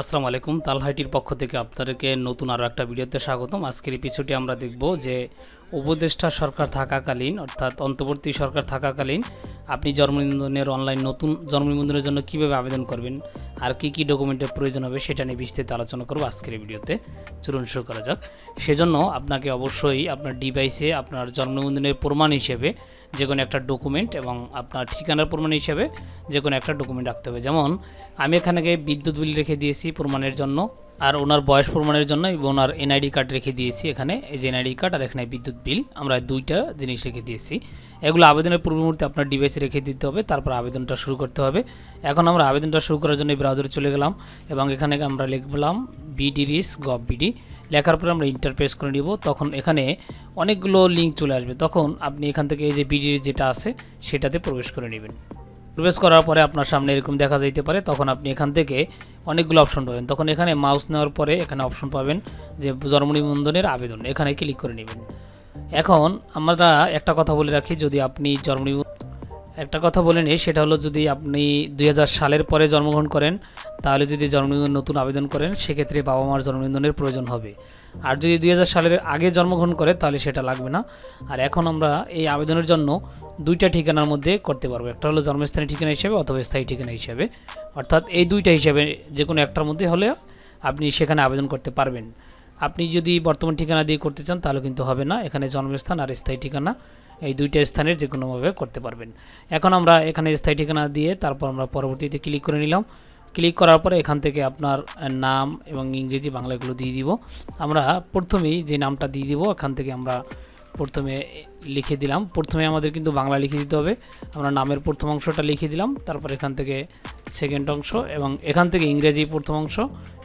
আসসালামু আলাইকুম, তালহাইটির পক্ষ থেকে আপনাদেরকে নতুন আরও একটা ভিডিওতে স্বাগতম। আজকের পিছুটি আমরা দেখব যে উপদেষ্টা সরকার থাকাকালীন, অর্থাৎ অন্তর্বর্তী সরকার থাকাকালীন, আপনি জন্ম নিবন্ধনের অনলাইন নতুন জন্ম নিবন্ধনের জন্য কীভাবে আবেদন করবেন, আর কী কী ডকুমেন্টের প্রয়োজন হবে সেটা নিয়ে বিস্তারিত আলোচনা করব আজকের ভিডিওতে। চলুন শুরু করা যাক। সেজন্য আপনাকে অবশ্যই আপনার ডিভাইসে আপনার জন্ম নিবন্ধনের প্রমাণ হিসেবে যে কোনো একটা ডকুমেন্ট এবং আপনার ঠিকানার প্রমাণ হিসেবে যে কোনো একটা ডকুমেন্ট রাখতে হবে। যেমন, আমি এখানে বিদ্যুৎ বিল রেখে দিয়েছি প্রমাণের জন্য। আর ওনার বয়স প্রমাণের জন্য ওনার এনআইডি কার্ড রেখে দিয়েছি এখানে। এই যে এনআইডি কার্ড আর এখানে বিদ্যুৎ বিল, আমরা দুইটা জিনিস রেখে দিয়েছি। এগুলো আবেদনের পূর্ব মুহূর্তে আপনার ডিভাইসে রেখে দিতে হবে, তারপর আবেদনটা শুরু করতে হবে। এখন আমরা আবেদনটা শুরু করার জন্য ব্রাউজারে চলে গেলাম এবং এখানে আমরা লিখলাম বিডি রিস গভ বিডি লেখার পরে আমরা ইন্টারপ্রেস করে নিব, তখন এখানে অনেকগুলো লিঙ্ক চলে আসবে। তখন আপনি এখান থেকে এই যে বিডির যেটা আছে, সেটাতে প্রবেশ করে নেবেন। প্রবেশ করার পরে আপনার সামনে এরকম দেখা যাইতে পারে, তখন আপনি এখান থেকে অনেকগুলো অপশন পাবেন। তখন এখানে মাউস নেওয়ার পরে এখানে অপশন পাবেন যে জন্ম নিবন্ধনের আবেদন। এখানে ক্লিক করে নেবেন। এখন আমরা একটা কথা বলে রাখি, যদি আপনি জন্ম নিবন্ধন একটা কথা বলে নিই, সেটা হলো যদি আপনি দুই হাজার সালের পরে জন্মগ্রহণ করেন, তাহলে যদি জন্মনিবন্ধন নতুন আবেদন করেন, সেক্ষেত্রে বাবা মার জন্মনিবন্ধনের প্রয়োজন হবে। আর যদি দুই হাজার সালের আগে জন্মগ্রহণ করে, তাহলে সেটা লাগবে না। আর এখন আমরা এই আবেদনের জন্য দুইটা ঠিকানার মধ্যে করতে পারব। একটা হলো জন্মস্থানের ঠিকানা হিসেবে অথবা স্থায়ী ঠিকানা হিসেবে। অর্থাৎ এই দুইটা হিসেবে যে কোনো একটার মধ্যে হলে আপনি সেখানে আবেদন করতে পারবেন। আপনি যদি বর্তমান ঠিকানা দিয়ে করতে চান, তাহলে কিন্তু হবে না। এখানে জন্মস্থান আর স্থায়ী ঠিকানা। এই দুইটা স্থানের যে কোনোভাবে করতে পারবেন। এখন আমরা এখানে স্থায়ী ঠিকানা দিয়ে তারপর আমরা পরবর্তীতে ক্লিক করে নিলাম। ক্লিক করার পরে এখান থেকে আপনার নাম এবং ইংরেজি বাংলাগুলো দিয়ে দিব। আমরা প্রথমেই যে নামটা দিয়ে দিব, এখান থেকে আমরা প্রথমে লিখে দিলাম। প্রথমে আমাদের কিন্তু বাংলা লিখে দিতে হবে। আমরা নামের প্রথম অংশটা লিখে দিলাম। তারপর এখান থেকে সেকেন্ড অংশ এবং এখান থেকে ইংরেজি প্রথম অংশ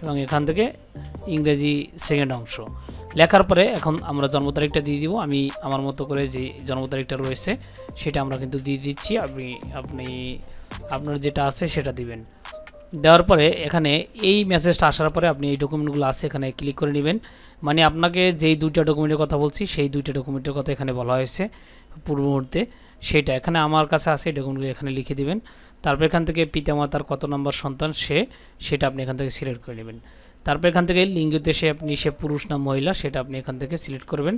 এবং এখান থেকে ইংরেজি সেকেন্ড অংশ। লেখার পরে এখন আমরা জন্ম তারিখটা দিয়ে দিব। আমি আমার মতো করে যে জন্ম তারিখটা রয়েছে, সেটা আমরা কিন্তু দিয়ে দিচ্ছি। আপনি আপনি, আপনার যেটা আছে সেটা দিবেন। দেওয়ার পরে এখানে এই মেসেজটা আসার পরে আপনি এই ডকুমেন্টগুলো আছে এখানে ক্লিক করে নেবেন। মানে আপনাকে যেই দুইটা ডকুমেন্টের কথা বলছি, সেই দুইটা ডকুমেন্টের কথা এখানে বলা হয়েছে পূর্ব মুহূর্তে। সেটা এখানে আমার কাছে আছে, এই ডকুমেন্টগুলো এখানে লিখে দিবেন। তারপর এখান থেকে পিতামাতার কত নম্বর সন্তান সে, সেটা আপনি এখান থেকে সিলেক্ট করে নেবেন। তারপর এখান থেকে লিঙ্গতে সে আপনি, সে পুরুষ না মহিলা, সেটা আপনি এখান থেকে সিলেক্ট করবেন।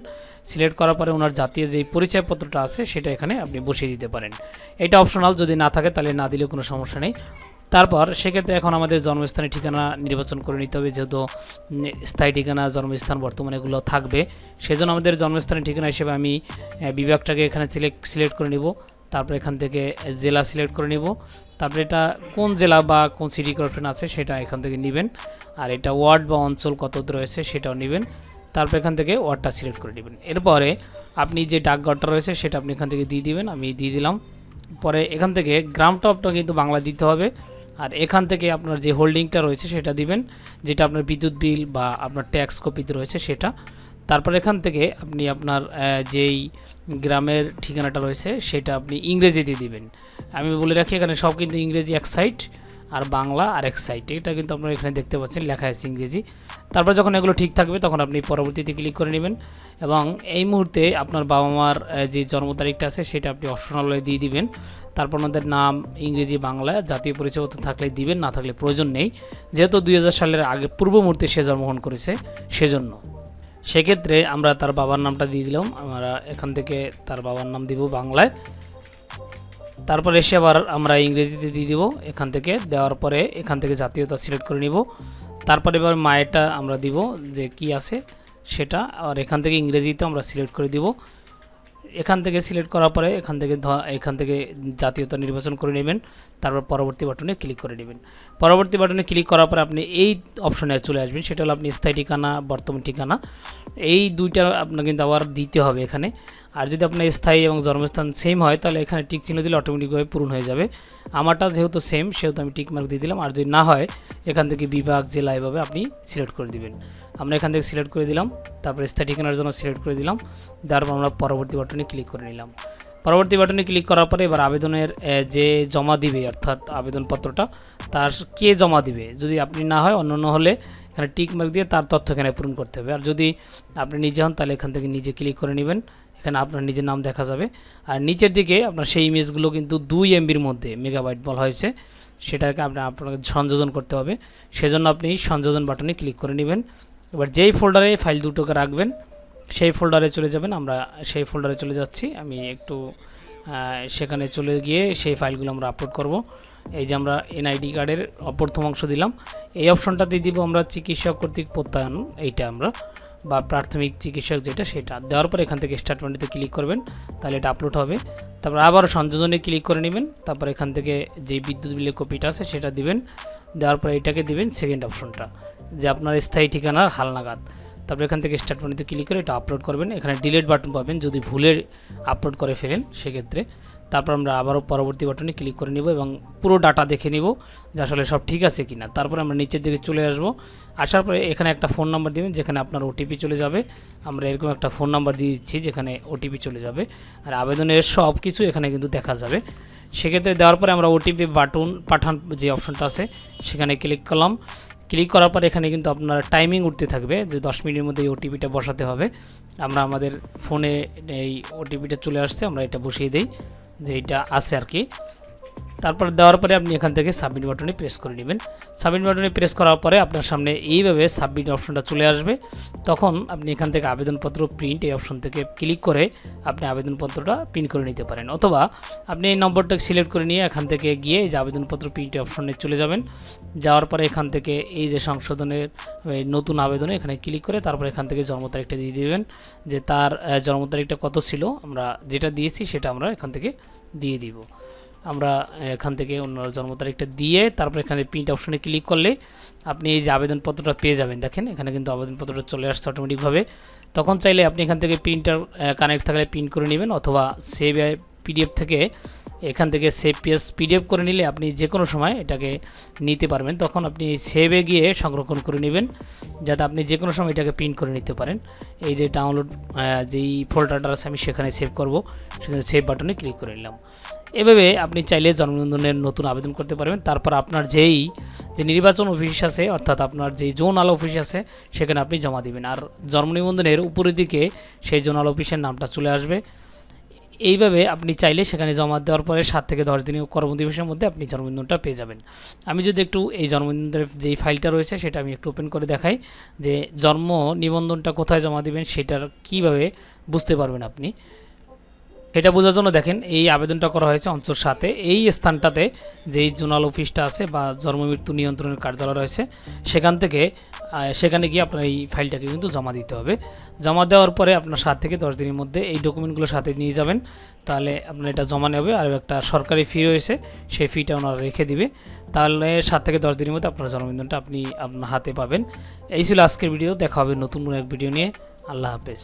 সিলেক্ট করার পরে ওনার জাতীয় যেই পরিচয়পত্রটা আছে, সেটা এখানে আপনি বসিয়ে দিতে পারেন। এটা অপশনাল যদি না থাকে তাহলে না দিলেও কোনো সমস্যা নেই। তারপর সেক্ষেত্রে এখন আমাদের জন্মস্থানের ঠিকানা নির্বাচন করে নিতে হবে, যেহেতু স্থায়ী ঠিকানা, জন্মস্থান বর্তমানে এগুলো থাকবে। সেজন্য আমাদের জন্মস্থানের ঠিকানা হিসেবে আমি বিভাগটাকে এখানে সিলেক্ট সিলেক্ট করে নিব। তারপর এখান থেকে জেলা সিলেক্ট করে নিব। তারপরে এটা কোন জেলা বা কোন সিটি কর্পোরেশন আছে সেটা এখান থেকে নেবেন। আর এটা ওয়ার্ড বা অঞ্চল কত রয়েছে সেটাও নেবেন। তারপর এখান থেকে ওয়ার্ডটা সিলেক্ট করে নেবেন। এরপরে আপনি যে ডাকঘরটা রয়েছে সেটা আপনি এখান থেকে দিয়ে দিবেন, আমি দিয়ে দিলাম। পরে এখান থেকে গ্রামটা আপনার কিন্তু বাংলা দিতে হবে। আর এখান থেকে আপনার যে হোল্ডিংটা রয়েছে সেটা দিবেন, যেটা আপনার বিদ্যুৎ বিল বা আপনার ট্যাক্স কপিতে রয়েছে সেটা। তারপর এখান থেকে আপনি আপনার যেই গ্রামের ঠিকানাটা রয়েছে সেটা আপনি ইংরেজিতে দিবেন। আমি বলে রাখি এখানে সব কিন্তু ইংরেজি এক সাইড আর বাংলা আর এক সাইড এটা কিন্তু আপনারা এখানে দেখতে পাচ্ছেন, লেখা আছে ইংরেজি। তারপর যখন এগুলো ঠিক থাকবে তখন আপনি পরবর্তীতে ক্লিক করে নেবেন এবং এই মুহূর্তে আপনার বাবা মার যে জন্ম তারিখটা আছে সেটা আপনি অপশনালয়ে দিয়ে দিবেন। তারপর আমাদের নাম ইংরেজি, বাংলা জাতীয় পরিচয়পত্র থাকলে দিবেন, না থাকলে প্রয়োজন নেই। যেহেতু দুই হাজার সালের আগে, পূর্ব মুহূর্তে সে জন্মগ্রহণ করেছে, সেজন্য। সেক্ষেত্রে আমরা তার বাবার নামটা দিয়ে দিলাম। আমরা এখান থেকে তার বাবার নাম দিব বাংলায়। তারপর এসে আবার আমরা ইংরেজিতে দিয়ে দিব। এখান থেকে দেওয়ার পরে এখান থেকে জাতীয়তা সিলেক্ট করে নিব। তারপরে এবার মায়েরটা আমরা দিব যে কি আছে সেটা। আর এখান থেকে ইংরেজিতে আমরা সিলেক্ট করে দিব। এখান থেকে সিলেক্ট করার পরে এখান থেকে এখান থেকে জাতীয়তা নির্বাচন করে নেবেন, তারপর পরবর্তী বাটনে ক্লিক করে নেবেন। পরবর্তী বাটনে ক্লিক করার পরে আপনি এই অপশনে চলে আসবেন, সেটা হলো আপনি স্থায়ী ঠিকানা, বর্তমান ঠিকানা। এই দুইটা আপনাকে কিন্তু আবার দিতে হবে এখানে। আর যদি আপনার স্থায়ী এবং জন্মস্থান সেম হয়, তাহলে এখানে টিক চিহ্ন দিলে অটোমেটিকভাবে পূরণ হয়ে যাবে। আমারটা যেহেতু সেম সেহেতু আমি টিক মার্ক দিয়ে দিলাম। আর যদি না হয়, এখান থেকে বিভাগ, জেলা এভাবে আপনি সিলেক্ট করে দিবেন। আমরা এখান থেকে সিলেক্ট করে দিলাম, তারপর স্থায়ী ঠিকানার জন্য সিলেক্ট করে দিলাম। তারপর আমরা পরবর্তী বাটনে ক্লিক করে নিলাম। পরবর্তী বাটনে ক্লিক করার পরে এবার আবেদনের যে জমা দিবে, অর্থাৎ আবেদনপত্রটা, তার কে জমা দিবে? যদি আপনি না হয়, অন্য হলে এখানে টিক মার্ক দিয়ে তার তথ্য এখানে পূরণ করতে হবে। আর যদি আপনি নিজে হন, তাহলে এখান থেকে নিজে ক্লিক করে নেবেন। এখানে আপনার নিজের নাম দেখা যাবে। আর নিচের দিকে আপনার সেই ইমেজগুলো কিন্তু দুই এমবির মধ্যে মেগাবাইট বলা হয়েছে। সেটাকে আপনি, আপনাকে সংযোজন করতে হবে। সেজন্য আপনি সংযোজন বাটনে ক্লিক করে নেবেন। এবার যেই ফোল্ডারে ফাইল দুটোকে রাখবেন, সেই ফোল্ডারে চলে যাবেন। আমরা সেই ফোল্ডারে চলে যাচ্ছি। আমি একটু সেখানে চলে গিয়ে সেই ফাইলগুলো আমরা আপলোড করব। এই যে আমরা এনআইডি কার্ডের প্রথম অংশ দিলাম। এই অপশনটাতে দিব আমরা চিকিৎসক কর্তৃক প্রত্যয়ন। এইটা আমরা বা প্রাথমিক চিকিৎসক যেটা সেটা। দেওয়ার পর এখান থেকে স্টার্টমেন্টে ক্লিক করবেন, তাহলে এটা আপলোড হবে। তারপর আবার সংযোজনে ক্লিক করে নেবেন, তারপর এখান থেকে যে বিদ্যুৎ বিলের কপিটা আছে সেটা দিবেন। দেওয়ার পর এটাকে দিবেন সেকেন্ড অপশনটা যে আপনার স্থায়ী ঠিকানার হালনাগাদ তারপর এখান থেকে স্টার্টমেন্টে ক্লিক করে এটা আপলোড করবেন। এখানে ডিলিট বাটন পাবেন, যদি ভুলে আপলোড করে ফেলেন, সেক্ষেত্রে তারপর আমরা আবারও পরবর্তী বাটনে ক্লিক করে নিব এবং পুরো ডাটা দেখে নিব যে আসলে সব ঠিক আছে কি না তারপর আমরা নিচের দিকে চলে আসব। আসার পরে এখানে একটা ফোন নাম্বার দিবেন, যেখানে আপনার ওটিপি চলে যাবে। আমরা এরকম একটা ফোন নাম্বার দিয়ে দিচ্ছি, যেখানে ওটিপি চলে যাবে। আর আবেদনের সব কিছু এখানে কিন্তু দেখা যাবে। সেক্ষেত্রে দেওয়ার পরে আমরা ওটিপি বাটন পাঠান যে অপশনটা আছে, সেখানে ক্লিক করলাম। ক্লিক করার পর এখানে কিন্তু আপনার টাইমিং উঠতে থাকবে যে দশ মিনিটের মধ্যে এই ওটিপিটা বসাতে হবে। আমরা আমাদের ফোনে এই ওটিপিটা চলে আসছে, আমরা এটা বসিয়ে দিই। যে এটা আছে আর কি। তারপর দেওয়ার পরে আপনি এখান থেকে সাবমিট বাটনে প্রেস করে নেবেন। সাবমিট বাটনে প্রেস করার পরে আপনার সামনে এইভাবে সাবমিট অপশনটা চলে আসবে। তখন আপনি এখান থেকে আবেদনপত্র প্রিন্ট এই অপশন থেকে ক্লিক করে আপনি আবেদনপত্রটা প্রিন্ট করে নিতে পারেন। অথবা আপনি এই নম্বরটা সিলেক্ট করে নিয়ে এখান থেকে গিয়ে এই যে আবেদনপত্র প্রিন্ট অপশনে চলে যাবেন। যাওয়ার পরে এখান থেকে এই যে সংশোধনের নতুন আবেদনে এখানে ক্লিক করে তারপর এখান থেকে জন্ম তারিখটা দিয়ে দেবেন। যে তার জন্ম তারিখটা কত ছিল? আমরা যেটা দিয়েছি সেটা আমরা এখান থেকে দিয়ে দিব। আমরা এখান থেকে অন্য জন্ম তারিখটা দিয়ে তারপর এখানে প্রিন্ট অপশনে ক্লিক করলে আপনি এই যে আবেদনপত্রটা পেয়ে যাবেন। দেখেন, এখানে কিন্তু আবেদনপত্রটা চলে আসছে অটোমেটিকভাবে তখন চাইলে আপনি এখান থেকে প্রিন্টার কানেক্ট থাকলে প্রিন্ট করে নেবেন অথবা সেভ পিডিএফ থেকে এখান থেকে সেভ পিএস পিডিএফ করে নিলে আপনি যে কোনো সময় এটাকে নিতে পারবেন। তখন আপনি সেভে গিয়ে সংরক্ষণ করে নেবেন, যাতে আপনি যে কোনো সময় এটাকে প্রিন্ট করে নিতে পারেন। এই যে ডাউনলোড যেই ফোল্ডারটা আছে আমি সেখানে সেভ করব, সেখানে সেভ বাটনে ক্লিক করে নিলাম। এভাবে আপনি চাইলে জন্মনিবন্ধনের নতুন আবেদন করতে পারবেন। তারপর আপনার যেই, যে নির্বাচন অফিস আছে, অর্থাৎ আপনার যেই জোনাল অফিস আছে, সেখানে আপনি জমা দিবেন। আর জন্ম নিবন্ধনের উপরের দিকে সেই জোনাল অফিসের নামটা চলে আসবে। এইভাবে আপনি চাইলে সেখানে জমা দেওয়ার পরে সাত থেকে দশ দিনের কর্মদিবসের মধ্যে আপনি জন্মদিনটা পেয়ে যাবেন। আমি যদি একটু এই জন্মদিনের যেই ফাইলটা রয়েছে, সেটা আমি একটু ওপেন করে দেখাই। যে জন্ম নিবন্ধনটা কোথায় জমা দিবেন, সেটার কীভাবে বুঝতে পারবেন আপনি? এটা বোঝার জন্য দেখেন, এই আবেদনটা করা হয়েছে অঞ্চল সাথে এই স্থানটাতে যেই জোনাল অফিসটা আছে বা জন্ম মৃত্যু নিয়ন্ত্রণের কার্যালয় রয়েছে, সেখান থেকে সেখানে গিয়ে আপনার এই ফাইলটাকে কিন্তু জমা দিতে হবে। জমা দেওয়ার পরে আপনার সাত থেকে দশ দিনের মধ্যে এই ডকুমেন্টগুলো সাথে নিয়ে যাবেন। তাহলে আপনার এটা জমা নেবে আর একটা সরকারি ফি রয়েছে, সেই ফিটা ওনারা রেখে দিবে। তাহলে সাত থেকে দশ দিনের মধ্যে আপনার জন্মদিনটা আপনি আপনার হাতে পাবেন। এই ছিল আজকের ভিডিও। দেখা হবে নতুন এক ভিডিও নিয়ে। আল্লাহ হাফেজ।